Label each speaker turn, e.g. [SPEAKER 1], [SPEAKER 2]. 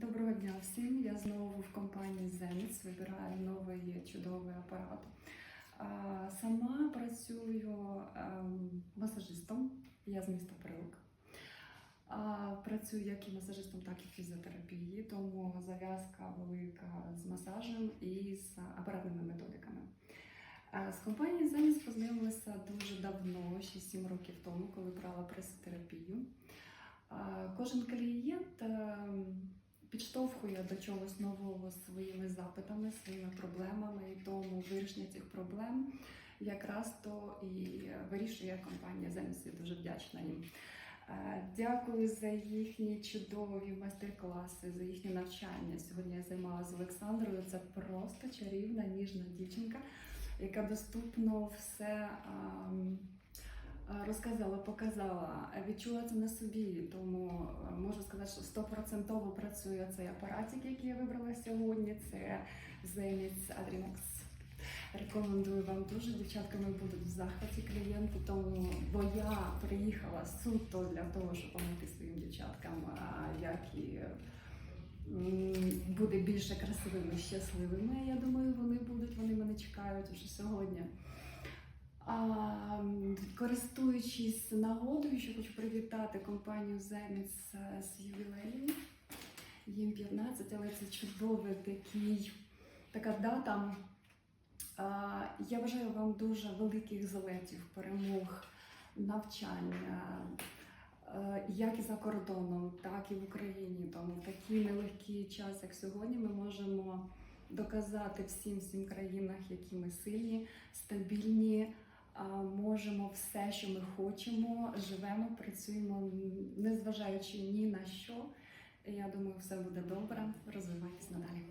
[SPEAKER 1] Доброго дня всім. Я знову в компанії Zenit вибираю новий чудовий апарат. Сама працюю ем, масажистом. Я з міста Прилук. Працюю як і масажистом, так і фізіотерапії, тому зав'язка велика з масажем і з апаратними методиками. З компанією Zenit познайомилася дуже давно, ще 7 років тому, коли брала пресотерапію. Кожен клієнт підштовхує до чогось нового своїми запитами, своїми проблемами, і тому вирішення цих проблем якраз то і вирішує компанія Земсі. Дуже вдячна їм. Е, Дякую за їхні чудові майстер-класи, за їхнє навчання. Сьогодні я займалася з Олександрою. Це просто чарівна, ніжна дівчинка, яка доступно все. Розказала, показала, е, відчула це на собі, тому е, можу сказати, що стопроцентово працює цей апаратик, який я вибрала сьогодні. Це Zenith Adrenox. Рекомендую вам дуже. Дівчатками будуть в захваті клієнти, тому бо я приїхала суто для того, щоб допомогти своїм дівчаткам, як і буде більше красивими, щасливими. Я думаю, вони будуть, вони мене чекають уже сьогодні. Користуючись нагодою, що хочу привітати компанію Земіц з ювілеєм. Їм 15, але це чудовий такий, така дата. Я бажаю вам дуже великих злетів, перемог, навчання, е, як і за кордоном, так і в Україні. Тому в такий нелегкий час, як сьогодні, ми можемо доказати всім всім країнах, які ми сильні, стабільні. Можемо все, що ми хочемо, живемо, працюємо, незважаючи ні на що. Я думаю, все буде добре. Розвивайтесь надалі.